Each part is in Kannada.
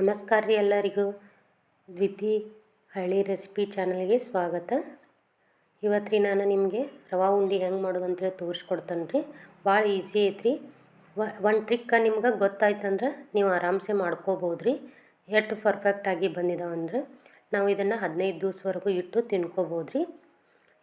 ನಮಸ್ಕಾರ ರೀ ಎಲ್ಲರಿಗೂ. ದ್ವಿತಿ ಹಳ್ಳಿ ರೆಸಿಪಿ ಚಾನಲ್ಗೆ ಸ್ವಾಗತ. ಇವತ್ತು ರೀ ನಾನು ನಿಮಗೆ ರವಾ ಉಂಡೆ ಹೆಂಗೆ ಮಾಡೋದು ತೋರಿಸ್ಕೊಡ್ತೇನೆ ರೀ. ಭಾಳ ಈಸಿ ಐತ್ರಿ ಒಂದು ಟ್ರಿಕ್ಕ ನಿಮ್ಗೆ ಗೊತ್ತಾಯ್ತಂದ್ರೆ ನೀವು ಆರಾಮ್ಸೆ ಮಾಡ್ಕೋಬೋದು ರೀ. ಎಷ್ಟು ಪರ್ಫೆಕ್ಟಾಗಿ ಬಂದಿದ್ದಾವಂದ್ರೆ ನಾವು ಇದನ್ನು ಹದಿನೈದು ದಿವಸವರೆಗೂ ಇಟ್ಟು ತಿನ್ಕೋಬೋದು ರೀ.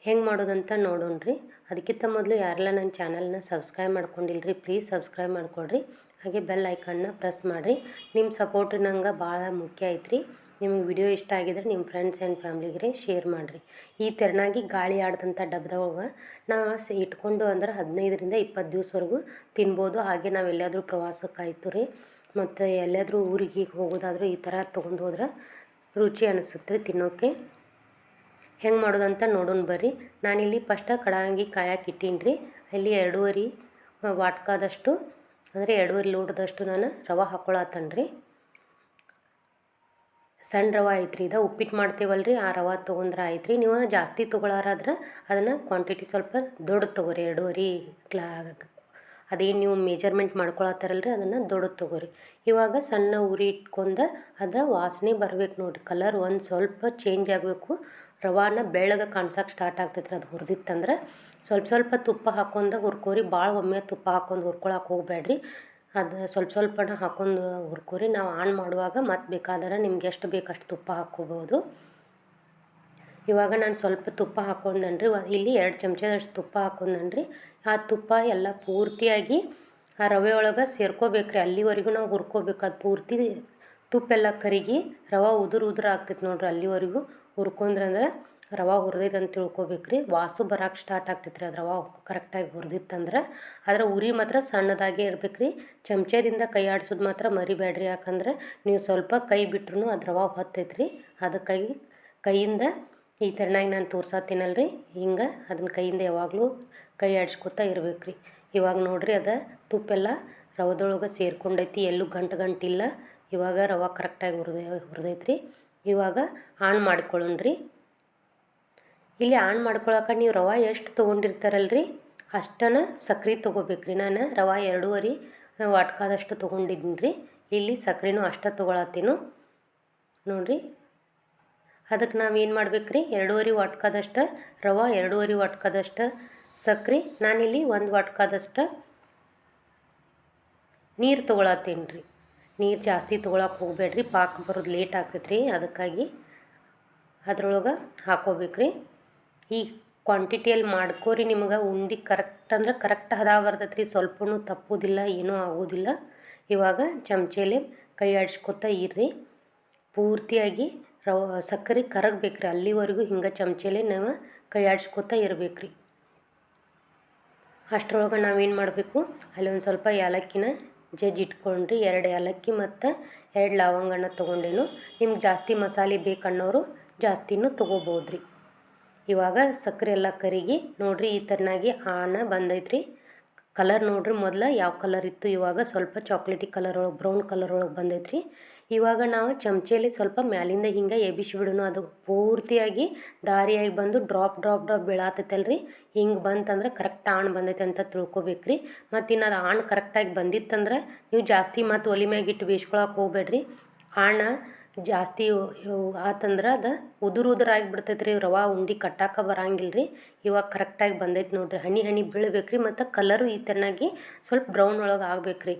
ಹೆಂಗೆ ಮಾಡೋದಂತ ನೋಡೋಣ ರೀ ಅದಕ್ಕಿಂತ ಮೊದಲು ಯಾರೆಲ್ಲ ನನ್ನ ಚಾನಲ್ನ ಸಬ್ಸ್ಕ್ರೈಬ್ ಮಾಡ್ಕೊಂಡಿಲ್ಲ ರೀ ಪ್ಲೀಸ್ ಸಬ್ಸ್ಕ್ರೈಬ್ ಮಾಡ್ಕೊಳ್ರಿ. ಹಾಗೆ ಬೆಲ್ ಐಕನ್ನ ಪ್ರೆಸ್ ಮಾಡಿರಿ. ನಿಮ್ಮ ಸಪೋರ್ಟ್ ನಂಗೆ ಭಾಳ ಮುಖ್ಯ ಐತ್ರಿ. ನಿಮ್ಗೆ ವಿಡಿಯೋ ಇಷ್ಟ ಆಗಿದ್ರೆ ನಿಮ್ಮ ಫ್ರೆಂಡ್ಸ್ ಆ್ಯಂಡ್ ಫ್ಯಾಮ್ಲಿಗೆ ಶೇರ್ ಮಾಡಿರಿ. ಈ ತೆರನಾಗಿ ಗಾಳಿ ಆಡ್ದಂಥ ಡಬ್ಬದೊಳಗೆ ನಾವು ಸ ಇಟ್ಕೊಂಡು ಅಂದ್ರೆ ಹದಿನೈದರಿಂದ ಇಪ್ಪತ್ತು ದಿವಸವರೆಗೂ ತಿನ್ಬೋದು. ಹಾಗೆ ನಾವು ಎಲ್ಲಾದರೂ ಪ್ರವಾಸಕ್ಕಾಯ್ತು ರೀ. ಮತ್ತು ಎಲ್ಲಾದರೂ ಊರಿಗೆ ಹೋಗೋದಾದರೂ ಈ ಥರ ತೊಗೊಂಡು ಹೋದ್ರೆ ರುಚಿ ಅನಿಸುತ್ತೆ ರೀ ತಿನ್ನೋಕ್ಕೆ ಹೆಂಗೆ ಮಾಡೋದಂತ ನೋಡೋಣ ಬರ್ರಿ. ನಾನಿಲ್ಲಿ ಫಸ್ಟ ಕಡಾಂಗಿ ಕಾಯಕ್ಕೆ ಇಟ್ಟೀನಿ ರೀ ಅಲ್ಲಿ ಎರಡೂವರೆ ವಾಟ್ಕಾದಷ್ಟು ಅಂದರೆ ಎರಡೂವರೆ ಲೋಟದಷ್ಟು ನಾನು ರವೆ ಹಾಕ್ಕೊಳತ್ತೇನೆ ರೀ ಸಣ್ಣ ರವೆ ಐತ್ರಿ ಇದು, ಉಪ್ಪಿಟ್ಟು ಮಾಡ್ತೀವಲ್ಲ ರೀ ಆ ರವೆ ತೊಗೊಂಡ್ರೆ ಆಯ್ತು ರೀ ನೀವು ಜಾಸ್ತಿ ತೊಗೊಳಾರಾದ್ರೆ ಅದನ್ನು ಕ್ವಾಂಟಿಟಿ ಸ್ವಲ್ಪ ದೊಡ್ಡದು ತೊಗೋರಿ, ಎರಡೂವರೆ ಕ್ಲಾ ಅದೇನು ನೀವು ಮೆಜರ್ಮೆಂಟ್ ಮಾಡ್ಕೊಳತ್ತಾರಲ್ಲ ರೀ ಅದನ್ನು ದೊಡ್ಡದು ತೊಗೋರಿ. ಇವಾಗ ಸಣ್ಣ ಉರಿ ಇಟ್ಕೊಂಡು ಅದು ವಾಸನೆ ಬರ್ಬೇಕು ನೋಡಿರಿ ಕಲರ್ ಒಂದು ಸ್ವಲ್ಪ ಚೇಂಜ್ ಆಗಬೇಕು. ರವಾನ ಬೆಳ್ಳಗೆ ಕಾಣ್ಸಕ್ಕೆ ಸ್ಟಾರ್ಟ್ ಆಗ್ತೈತೆ ಅದು ಹುರಿದಿತ್ತಂದ್ರೆ ಸ್ವಲ್ಪ ಸ್ವಲ್ಪ ತುಪ್ಪ ಹಾಕೊಂಡಾಗ ಹುರ್ಕೋರಿ. ಭಾಳ ಒಮ್ಮೆ ತುಪ್ಪ ಹಾಕೊಂಡು ಹುರ್ಕೊಳಕ್ಕೆ ಹೋಗ್ಬೇಡ್ರಿ ಅದು ಸ್ವಲ್ಪ ಸ್ವಲ್ಪನ ಹಾಕೊಂಡು ಹುರ್ಕೋರಿ. ನಾವು ಆನ್ ಮಾಡುವಾಗ ಮತ್ತೆ ಬೇಕಾದ್ರೆ ನಿಮ್ಗೆ ಎಷ್ಟು ಬೇಕು ಅಷ್ಟು ತುಪ್ಪ ಹಾಕ್ಕೋಬೋದು ಇವಾಗ ನಾನು ಸ್ವಲ್ಪ ತುಪ್ಪ ಹಾಕ್ಕೊಂಡನ್ರಿ ಇಲ್ಲಿ ಎರಡು ಚಮಚದಷ್ಟು ತುಪ್ಪ ಹಾಕ್ಕೊಂಡನ್ರಿ ಆ ತುಪ್ಪ ಎಲ್ಲ ಪೂರ್ತಿಯಾಗಿ ಆ ರವೆ ಒಳಗೆ ಸೇರ್ಕೋಬೇಕ್ರಿ. ಅಲ್ಲಿವರೆಗೂ ನಾವು ಹುರ್ಕೋಬೇಕು. ಅದು ಪೂರ್ತಿ ತುಪ್ಪೆಲ್ಲ ಕರಿಗಿ ರವೆ ಉದುರು ಉದುರು ಆಗ್ತೈತೆ ನೋಡ್ರಿ ಅಲ್ಲಿವರೆಗೂ. ಹುರ್ಕೊಂಡ್ರಂದ್ರೆ ರವೆ ಹುರಿದೈತೆ ಅಂತ ತಿಳ್ಕೊಬೇಕು ರೀ ವಾಸು ಬರಕ್ಕೆ ಸ್ಟಾರ್ಟ್ ಆಗ್ತೈತೆ ರೀ ಅದು ರವೆ ಕರೆಕ್ಟಾಗಿ ಹುರಿದಿತ್ತಂದ್ರೆ ಅದರ ಉರಿ ಮಾತ್ರ ಸಣ್ಣದಾಗೆ ಇರ್ಬೇಕು ರೀ ಚಮಚದಿಂದ ಕೈ ಆಡಿಸೋದು ಮಾತ್ರ ಮರಿಬೇಡ್ರಿ ಯಾಕಂದ್ರೆ ನೀವು ಸ್ವಲ್ಪ ಕೈ ಬಿಟ್ರೂ ಅದು ರವೆ ಹೊತ್ತೈತೆ ರೀ ಅದಕ್ಕಾಗಿ ಕೈಯಿಂದ ಈ ಥರನಾಗಿ ನಾನು ತೋರ್ಸತ್ತೀನಲ್ಲ ರೀ ಹಿಂಗೆ ಅದನ್ನ ಕೈಯಿಂದ ಯಾವಾಗಲೂ ಕೈ ಆಡಿಸ್ಕೊತಾ ಇರ್ಬೇಕು ರೀ ಇವಾಗ ನೋಡಿರಿ ಅದು ತುಪ್ಪೆಲ್ಲ ರವದೊಳಗೆ ಸೇರ್ಕೊಂಡೈತಿ. ಎಲ್ಲೂ ಗಂಟು ಗಂಟಿಲ್ಲ ಇವಾಗ ರವೆ ಕರೆಕ್ಟಾಗಿ ಹುರಿದ ಹುರಿದೈತೆ ರೀ ಇವಾಗ ಆನ್ ಮಾಡ್ಕೊಳ್ಳೋಣ ರೀ ಇಲ್ಲಿ ಆನ್ ಮಾಡ್ಕೊಳಕ್ಕೆ ನೀವು ರವೆ ಎಷ್ಟು ತೊಗೊಂಡಿರ್ತಾರಲ್ಲ ರೀ ಅಷ್ಟನ್ನು ಸಕ್ರೆ ತೊಗೋಬೇಕ್ರಿ. ನಾನು ರವೆ ಎರಡೂವರೆ ವಾಟ್ಕಾದಷ್ಟು ತೊಗೊಂಡಿದ್ದೀನಿ ರೀ ಇಲ್ಲಿ ಸಕ್ರೆನೂ ಅಷ್ಟು ತೊಗೊಳತ್ತೀನು. ನೋಡಿರಿ. ಅದಕ್ಕೆ ನಾವು ಏನು ಮಾಡ್ಬೇಕು ರೀ ಎರಡೂವರೆ ವಾಟ್ಕಾದಷ್ಟು ರವೆ, ಎರಡೂವರೆ ವಾಟ್ಕಾದಷ್ಟು ಸಕ್ರೆ. ನಾನಿಲ್ಲಿ ಒಂದು ವಾಟ್ಕಾದಷ್ಟು ನೀರು ತೊಗೊಳತ್ತೀನಿ ರೀ ನೀರು ಜಾಸ್ತಿ ತೊಗೊಳಕ್ಕೆ ಹೋಗಬೇಡ್ರಿ, ಪಾಕ ಬರೋದು ಲೇಟ್ ಆಗ್ತೈತೆ ರೀ ಅದಕ್ಕಾಗಿ ಅದ್ರೊಳಗೆ ಹಾಕೋಬೇಕು ರೀ ಈ ಕ್ವಾಂಟಿಟಿಯಲ್ಲಿ ಮಾಡ್ಕೋರಿ ನಿಮ್ಗೆ ಉಂಡೆ ಕರೆಕ್ಟ್ ಅಂದ್ರೆ ಕರೆಕ್ಟ್ ಹದ ಬರ್ತೈತೆ ರೀ ಸ್ವಲ್ಪನೂ ತಪ್ಪೋದಿಲ್ಲ, ಏನೂ ಆಗೋದಿಲ್ಲ. ಇವಾಗ ಚಮಚೇಲಿ ಕೈ ಆಡಿಸ್ಕೊತಾ ಇರ್ರಿ. ಪೂರ್ತಿಯಾಗಿ ರವ, ಸಕ್ಕರೆ ಕರಗಬೇಕು ರೀ ಅಲ್ಲಿವರೆಗೂ ಹಿಂಗೆ ಚಮಚೇಲಿ ನಾವು ಕೈ ಆಡಿಸ್ಕೊತಾ ಇರಬೇಕು ರೀ ಅಷ್ಟರೊಳಗೆ ನಾವೇನು ಮಾಡಬೇಕು, ಅಲ್ಲಿ ಒಂದು ಸ್ವಲ್ಪ ಏಲಕ್ಕಿನ ಜಜ್ಜಿ ಇಟ್ಕೊಂಡ್ರಿ, ಎರಡು ಏಲಕ್ಕಿ ಮತ್ತು ಎರಡು ಲವಂಗನ ತೊಗೊಂಡೇನು ನಿಮ್ಗೆ ಜಾಸ್ತಿ ಮಸಾಲೆ ಬೇಕನ್ನೋರು ಜಾಸ್ತಿನೂ ತೊಗೋಬೋದ್ರಿ. ಇವಾಗ ಸಕ್ಕರೆ ಎಲ್ಲ ಕರಿಗಿ, ನೋಡಿರಿ ಈ ಥರನಾಗಿ ಆನ ಬಂದೈತ್ರಿ. ಕಲರ್ ನೋಡ್ರಿ, ಮೊದಲು ಯಾವ ಕಲರ್ ಇತ್ತು? ಇವಾಗ ಸ್ವಲ್ಪ ಚಾಕ್ಲೇಟಿ ಕಲರ್ ಒಳಗೆ, ಬ್ರೌನ್ ಕಲರ್ ಒಳಗೆ ಬಂದೈತ್ರಿ. ಇವಾಗ ನಾವು ಚಮಚೇಲಿ ಸ್ವಲ್ಪ ಮ್ಯಾಲಿಂದ ಹಿಂಗೆ ಎಬಿಸಿ ಬಿಡೋಣ ಅದು ಪೂರ್ತಿಯಾಗಿ ದಾರಿಯಾಗಿ ಬಂದು ಡ್ರಾಪ್ ಡ್ರಾಪ್ ಡ್ರಾಪ್ ಬೀಳಾತೈತಲ್ರಿ. ಹಿಂಗೆ ಬಂತಂದ್ರೆ ಕರೆಕ್ಟ್ ಆಣ್ ಬಂದೈತೆ ಅಂತ ತಿಳ್ಕೊಬೇಕ್ರಿ. ಮತ್ತು ಇನ್ನು ಅದು ಆಣ್ ಕರೆಕ್ಟಾಗಿ ಬಂದಿತ್ತಂದ್ರೆ, ನೀವು ಜಾಸ್ತಿ ಮತ್ತು ಒಲಿ ಮ್ಯಾಗಿಟ್ಟು ಬೇಯಿಸ್ಕೊಳಕ್ಕೆ ಹೋಗ್ಬೇಡ್ರಿ. ಆಣ ಜಾಸ್ತಿ ಆತಂದ್ರೆ ಅದು ಉದುರು ಉದುರಾಗಿ ಬಿಡ್ತೈತೆ ರೀ ರವೆ ಉಂಡೆ ಕಟ್ಟಾಕ ಬರಂಗಿಲ್ಲ ರೀ ಇವಾಗ ಕರೆಕ್ಟಾಗಿ ಬಂದೈತೆ ನೋಡಿರಿ. ಹನಿ ಹನಿ ಬೀಳ್ಬೇಕು ರೀ ಮತ್ತು ಕಲರು ಈ ಥರನಾಗಿ ಸ್ವಲ್ಪ ಬ್ರೌನ್ ಒಳಗೆ ಆಗ್ಬೇಕು ರೀ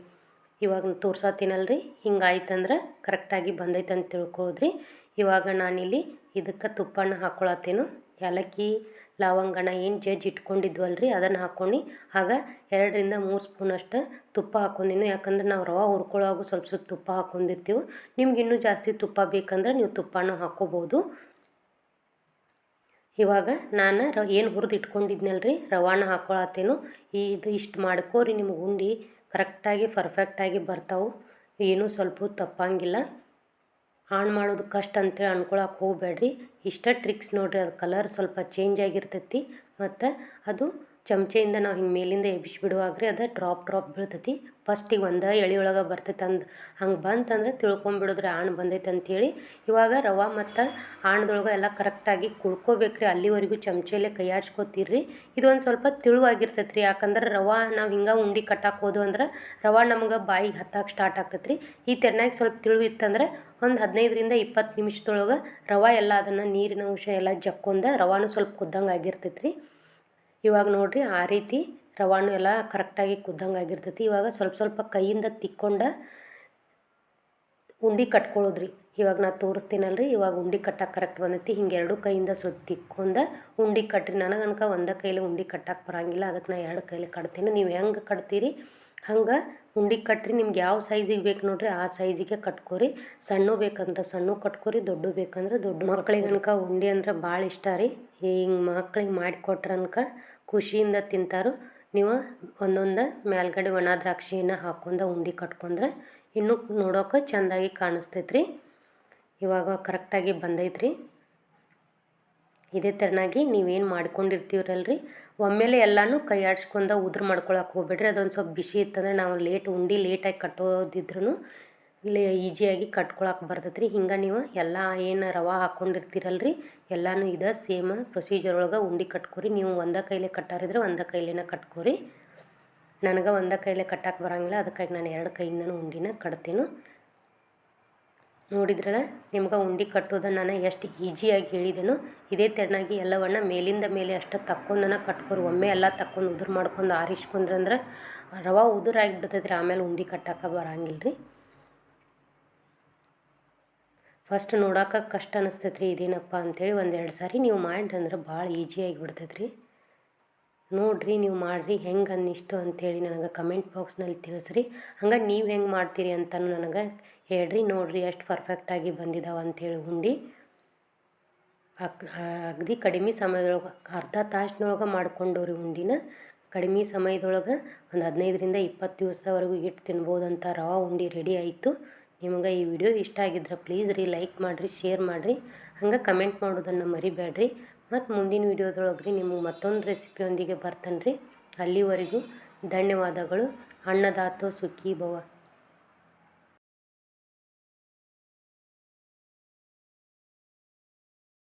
ಇವಾಗ ತೋರ್ಸತ್ತೀನಲ್ಲ ರೀ ಹಿಂಗಾಯ್ತಂದ್ರೆ ಕರೆಕ್ಟಾಗಿ ಬಂದೈತೆ ಅಂತ ತಿಳ್ಕೊದ್ರಿ ಇವಾಗ ನಾನಿಲ್ಲಿ ಇದಕ್ಕೆ ತುಪ್ಪನ ಹಾಕ್ಕೊಳತ್ತೇನು ಏಲಕ್ಕಿ, ಲವಂಗನ ಏನು ಜಜ್ಜಿ ರೀ ಅದನ್ನು ಹಾಕ್ಕೊಂಡು ಆಗ ಎರಡರಿಂದ ಮೂರು ಸ್ಪೂನಷ್ಟು ತುಪ್ಪ ಹಾಕೊಂಡಿನ ಯಾಕಂದ್ರೆ ನಾವು ರವೆ ಹುರ್ಕೊಳ್ಳೋವಾಗ ಸ್ವಲ್ಪ ಸ್ವಲ್ಪ ತುಪ್ಪ ಹಾಕೊಂಡಿರ್ತೀವಿ ನಿಮ್ಗೆ ಇನ್ನೂ ಜಾಸ್ತಿ ತುಪ್ಪ ಬೇಕಂದ್ರೆ ನೀವು ತುಪ್ಪನೂ ಹಾಕ್ಕೋಬೋದು ಇವಾಗ ನಾನು ರ ಏನು ಹುರಿದು ಇಟ್ಕೊಂಡಿದ್ನಲ್ಲ ರೀ ರವಾನ ಹಾಕ್ಕೊಳತ್ತೇನು ಇದು ಇಷ್ಟು ಮಾಡ್ಕೋರಿ ನಿಮ್ಗೆ ಉಂಡೆ ಕರೆಕ್ಟಾಗಿ ಪರ್ಫೆಕ್ಟಾಗಿ ಬರ್ತಾವೆ. ಏನೂ ಸ್ವಲ್ಪ ತಪ್ಪಂಗಿಲ್ಲ. ಆನ್ ಮಾಡೋದು ಕಷ್ಟ ಅಂತೇಳಿ ಅನ್ಕೊಳಕ್ಕೆ ಹೋಗಬೇಡ್ರಿ. ಇಷ್ಟ ಟ್ರಿಕ್ಸ್ ನೋಡಿರಿ, ಅದು ಕಲರ್ ಸ್ವಲ್ಪ ಚೇಂಜ್ ಆಗಿರ್ತೈತಿ. ಮತ್ತು ಅದು ಚಮಚೆಯಿಂದ ನಾವು ಹಿಂಗೆ ಮೇಲಿಂದ ಎಬ್ಬಿಸಿ ಬಿಡುವಾಗ ರೀ ಅದು ಡ್ರಾಪ್ ಡ್ರಾಪ್ ಬೀಳ್ತೈತಿ. ಫಸ್ಟಿಗೆ ಒಂದು ಎಳೆ ಒಳಗೆ ಬರ್ತೈತೆ ಅಂದು, ಹಂಗೆ ಬಂತಂದ್ರೆ ತಿಳ್ಕೊಂಬಿಡಿದ್ರೆ ಆಣ್ ಬಂದೈತೆ ಅಂಥೇಳಿ ಇವಾಗ ರವೆ ಮತ್ತು ಆಣದೊಳಗೆ ಎಲ್ಲ ಕರೆಕ್ಟಾಗಿ ಕುಳ್ಕೋಬೇಕು ರೀ ಅಲ್ಲಿವರೆಗೂ ಚಮಚೆಯಲ್ಲೇ ಇದು ಒಂದು ಸ್ವಲ್ಪ ತಿಳುವಾಗಿರ್ತೈತೆ ರೀ ಯಾಕಂದ್ರೆ ರವೆ ನಾವು ಹಿಂಗೆ ಉಂಡಿ ಕಟ್ಟಾಕೋದು ಅಂದ್ರೆ ರವೆ ನಮ್ಗೆ ಬಾಯಿಗೆ ಹತ್ತಕ್ಕೆ ಸ್ಟಾರ್ಟ್ ಆಗ್ತೈತೆ ರೀ ಈ ತೆರನಾಗಿ ಸ್ವಲ್ಪ ತಿಳುವಿತ್ತಂದ್ರೆ ಒಂದು ಹದಿನೈದರಿಂದ ಇಪ್ಪತ್ತು ನಿಮಿಷದೊಳಗೆ ರವೆ ಎಲ್ಲ ಅದನ್ನು ನೀರಿನ ಅಂಶ ಎಲ್ಲ ಜಕ್ಕೊಂದ ರವಾನು ಸ್ವಲ್ಪ ಕುದ್ದಂಗೆ ಆಗಿರ್ತೈತೆ ರೀ ಇವಾಗ ನೋಡಿರಿ ಆ ರೀತಿ ರವಾಣು ಎಲ್ಲ ಕರೆಕ್ಟಾಗಿ ಕುದ್ದಂಗೆ ಆಗಿರ್ತೈತಿ. ಇವಾಗ ಸ್ವಲ್ಪ ಸ್ವಲ್ಪ ಕೈಯಿಂದ ತಿಕ್ಕೊಂಡ ಉಂಡೆ ಕಟ್ಕೊಳ್ಳೋದ್ರಿ. ಇವಾಗ ನಾ ತೋರಿಸ್ತೀನಲ್ರಿ, ಇವಾಗ ಉಂಡಿ ಕಟ್ಟಕ್ಕೆ ಕರೆಕ್ಟ್ ಬಂದೈತಿ. ಹಿಂಗೆ ಎರಡು ಕೈಯಿಂದ ಸ್ವಲ್ಪ ತಿಕ್ಕೊಂಡ ಉಂಡಿ ಕಟ್ಟಿರಿ ನನಗೆ ಅನ್ಕ ಒಂದೇ ಕೈಲಿ ಉಂಡಿ ಕಟ್ಟಕ್ಕೆ ಬರಂಗಿಲ್ಲ. ಅದಕ್ಕೆ ನಾ ಎರಡು ಕೈಲಿ ಕಟ್ತೀನಿ. ನೀವು ಹೆಂಗೆ ಕಟ್ತೀರಿ? ಹಂಗೆ ಉಂಡಿ ಕಟ್ರಿ, ನಿಮ್ಗೆ ಯಾವ ಸೈಜಿಗೆ ಬೇಕು ನೋಡ್ರಿ ಆ ಸೈಜಿಗೆ ಕಟ್ಕೋರಿ. ಸಣ್ಣ ಬೇಕಂದ್ರೆ ಸಣ್ಣ ಕಟ್ಕೋರಿ, ದೊಡ್ಡ ಬೇಕಂದ್ರೆ ದೊಡ್ಡ. ಮಕ್ಳಿಗೆ ಅನ್ಕ ಉಂಡೆ ಅಂದ್ರೆ ಭಾಳ ಇಷ್ಟ ರೀ. ಹಿಂಗೆ ಮಕ್ಳಿಗೆ ಮಾಡಿಕೊಟ್ರನ್ಕ ಖುಷಿಯಿಂದ ತಿಂತಾರೋ. ನೀವು ಒಂದೊಂದು ಮೇಲ್ಗಡೆ ಒಣ ದ್ರಾಕ್ಷಿನ ಹಾಕೊಂಡ ಉಂಡಿ ಕಟ್ಕೊಂಡ್ರೆ ಇನ್ನೂ ನೋಡೋಕೆ ಚೆಂದಾಗಿ ಕಾಣಿಸ್ತೈತೆ ರೀ ಇವಾಗ ಕರೆಕ್ಟಾಗಿ ಬಂದೈತೆ ರೀ ಇದೇ ಥರನಾಗಿ ನೀವೇನು ಮಾಡ್ಕೊಂಡಿರ್ತೀರಲ್ರಿ? ಒಮ್ಮೆಲೆ ಎಲ್ಲನೂ ಕೈ ಆಡ್ಸ್ಕೊಂಡ ಉದ್ರ ಮಾಡ್ಕೊಳಕ್ಕೆ ಹೋಗ್ಬೇಡ್ರಿ. ಅದೊಂದು ಸ್ವಲ್ಪ ಬಿಸಿ ಇತ್ತಂದ್ರೆ ನಾವು ಲೇಟ್, ಉಂಡೆ ಲೇಟಾಗಿ ಕಟ್ಟೋದಿದ್ರೂ ಲೇ ಈಜಿಯಾಗಿ ಕಟ್ಕೊಳಕ್ಕೆ ಬರ್ತೈತೆ ರೀ ಹಿಂಗೆ ನೀವು ಎಲ್ಲ ಏನು ರವೆ ಹಾಕ್ಕೊಂಡಿರ್ತೀರಲ್ರಿ ಎಲ್ಲನೂ ಇದೇ ಸೇಮ್ ಪ್ರೊಸೀಜರ್ ಒಳಗೆ ಉಂಡೆ ಕಟ್ಕೊರಿ. ನೀವು ಒಂದೇ ಕೈಲೇ ಕಟ್ಟಾರಿದ್ರೆ ಒಂದೇ ಕೈಲೇನ ಕಟ್ಕೊರಿ. ನನಗೆ ಒಂದೇ ಕೈಲೇ ಕಟ್ಟಕ್ಕೆ ಬರೋಂಗಿಲ್ಲ. ಅದಕ್ಕಾಗಿ ನಾನು ಎರಡು ಕೈಯಿಂದನೂ ಉಂಡಿನ ಕಟ್ತೀನಿ. ನೋಡಿದ್ರಲ್ಲ, ನಿಮ್ಗೆ ಉಂಡೆ ಕಟ್ಟೋದು ನಾನು ಎಷ್ಟು ಈಜಿಯಾಗಿ ಹೇಳಿದೆನೋ, ಇದೇ ತೆರನಾಗಿ ಎಲ್ಲವನ್ನ ಮೇಲಿಂದ ಮೇಲೆ ಅಷ್ಟು ತಕ್ಕೊಂಡನ ಕಟ್ಕೊರು, ಒಮ್ಮೆ ಎಲ್ಲ ತಕ್ಕೊಂಡು ಉದುರು ಮಾಡ್ಕೊಂಡು ಆರಿಸ್ಕೊಂಡ್ರಂದ್ರೆ ರವೆ ಉದುರಾಗಿ ಬಿಡ್ತೈತೆ ಆಮೇಲೆ ಉಂಡೆ ಕಟ್ಟಕ್ಕೆ ಬರಂಗಿಲ್ಲ ರೀ ಫಸ್ಟ್ ನೋಡೋಕೆ ಕಷ್ಟ ಅನಿಸ್ತೈತೆ ರೀ ಇದೇನಪ್ಪ ಅಂಥೇಳಿ ಒಂದೆರಡು ಸಾರಿ ನೀವು ಮಾಡಿದ್ರೆ ಭಾಳ ಈಜಿಯಾಗಿ ಬಿಡ್ತೈತೆ ರೀ ನೋಡಿರಿ ನೀವು ಮಾಡಿರಿ, ಹೆಂಗೆ ಅನ್ನಿಷ್ಟು ಅಂಥೇಳಿ ನನಗೆ ಕಮೆಂಟ್ ಬಾಕ್ಸ್ನಲ್ಲಿ ತಿಳಿಸ್ರಿ. ಹಂಗೆ ನೀವು ಹೆಂಗೆ ಮಾಡ್ತೀರಿ ಅಂತಲೂ ನನಗೆ ಹೇಳ್ರಿ. ನೋಡಿರಿ ಎಷ್ಟು ಪರ್ಫೆಕ್ಟಾಗಿ ಬಂದಿದ್ದಾವೆ ಅಂಥೇಳಿ ಉಂಡೆ ಅಗದಿ ಕಡಿಮೆ ಸಮಯದೊಳಗೆ, ಅರ್ಧ ತಾಸಿನೊಳಗೆ ಮಾಡ್ಕೊಂಡವ್ರಿ ಉಂಡಿನ ಕಡಿಮೆ ಸಮಯದೊಳಗೆ ಒಂದು ಹದಿನೈದರಿಂದ ಇಪ್ಪತ್ತು ದಿವಸವರೆಗೂ ಇಟ್ಟು ಅಂತ ರವಾ ಉಂಡೆ ರೆಡಿ ಆಯಿತು. ನಿಮಗೆ ಈ ವಿಡಿಯೋ ಇಷ್ಟ ಆಗಿದ್ರೆ ಪ್ಲೀಸ್ ರೀ ಲೈಕ್ ಮಾಡಿರಿ, ಶೇರ್ ಮಾಡಿರಿ. ಹಂಗೆ ಕಮೆಂಟ್ ಮಾಡೋದನ್ನು ಮರಿಬೇಡ್ರಿ ಮತ್ತು ಮುಂದಿನ ವಿಡಿಯೋದೊಳಗೆ ರೀ ನಿಮಗೆ ಮತ್ತೊಂದು ರೆಸಿಪಿಯೊಂದಿಗೆ ಬರ್ತಾನೆ ರೀ ಅಲ್ಲಿವರೆಗೂ ಧನ್ಯವಾದಗಳು. ಅನ್ನದಾತೋ ಸುಖಿ ಭವ